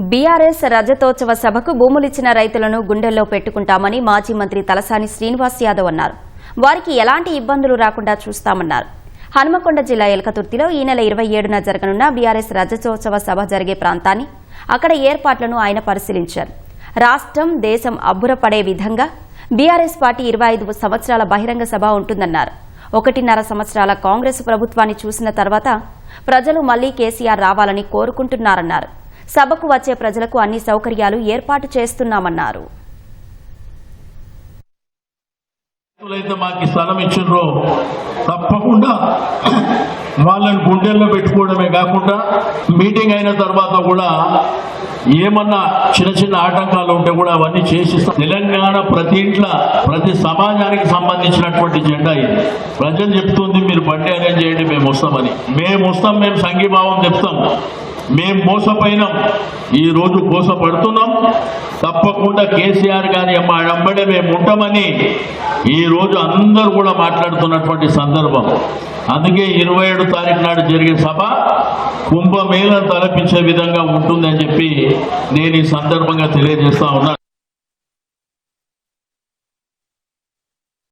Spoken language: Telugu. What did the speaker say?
బీఆర్ఎస్ రజతోత్సవ సభకు భూములిచ్చిన రైతులను గుండెల్లో పెట్టుకుంటామని మాజీ మంత్రి తలసాని శ్రీనివాస్ యాదవ్ అన్నారు. వారికి ఎలాంటి ఇబ్బందులు రాకుండా చూస్తామన్నారు. హనుమకొండ జిల్లా ఎలకతుర్తిలో ఈ నెల ఇరవై ఏడున జరగనున్న బీఆర్ఎస్ రజతోత్సవ సభ జరిగే ప్రాంతాన్ని అక్కడ ఏర్పాట్లను ఆయన పరిశీలించారు. రాష్ట్రం దేశం అబ్బురపడే విధంగా బీఆర్ఎస్ పార్టీ ఇరవై ఐదు సంవత్సరాల బహిరంగ సభ ఉంటుందన్నారు. ఒకటిన్నర సంవత్సరాల కాంగ్రెస్ ప్రభుత్వాన్ని చూసిన తర్వాత ప్రజలు మళ్ళీ కేసీఆర్ రావాలని కోరుకుంటున్నారన్నారు. సభకు వచ్చే ప్రజలకు అన్ని సౌకర్యాలు ఏర్పాటు చేస్తున్నామన్నారు. రైతులైతే మాకు స్థలం ఇచ్చిండ్రో తప్పకుండా వాళ్ళని గుండెల్లో పెట్టుకోవడమే కాకుండా మీటింగ్ అయిన తర్వాత కూడా ఏమన్నా చిన్న చిన్న ఆటంకాలు ఉంటే కూడా అవన్నీ చేసి తెలంగాణ ప్రతి ఇంట్లో ప్రతి సమాజానికి సంబంధించినటువంటి జెండా ఇది. ప్రజలు చెప్తుంది మీరు బండి అరేంజ్ చేయండి మేము వస్తామని. మేము వస్తాం మేము సంఘీభావం చెప్తాం మేము మోసపోయినాం. ఈరోజు మోసపడుతున్నాం. తప్పకుండా కేసీఆర్ గారి అమ్మ వెంబడే మేము ఉంటామని ఈ రోజు అందరూ కూడా మాట్లాడుతున్నటువంటి సందర్భం. అందుకే ఇరవై ఏడు తారీఖు నాడు జరిగే సభ కుంభమేళను తలపించే విధంగా ఉంటుందని చెప్పి నేను ఈ సందర్భంగా తెలియజేస్తా ఉన్నాను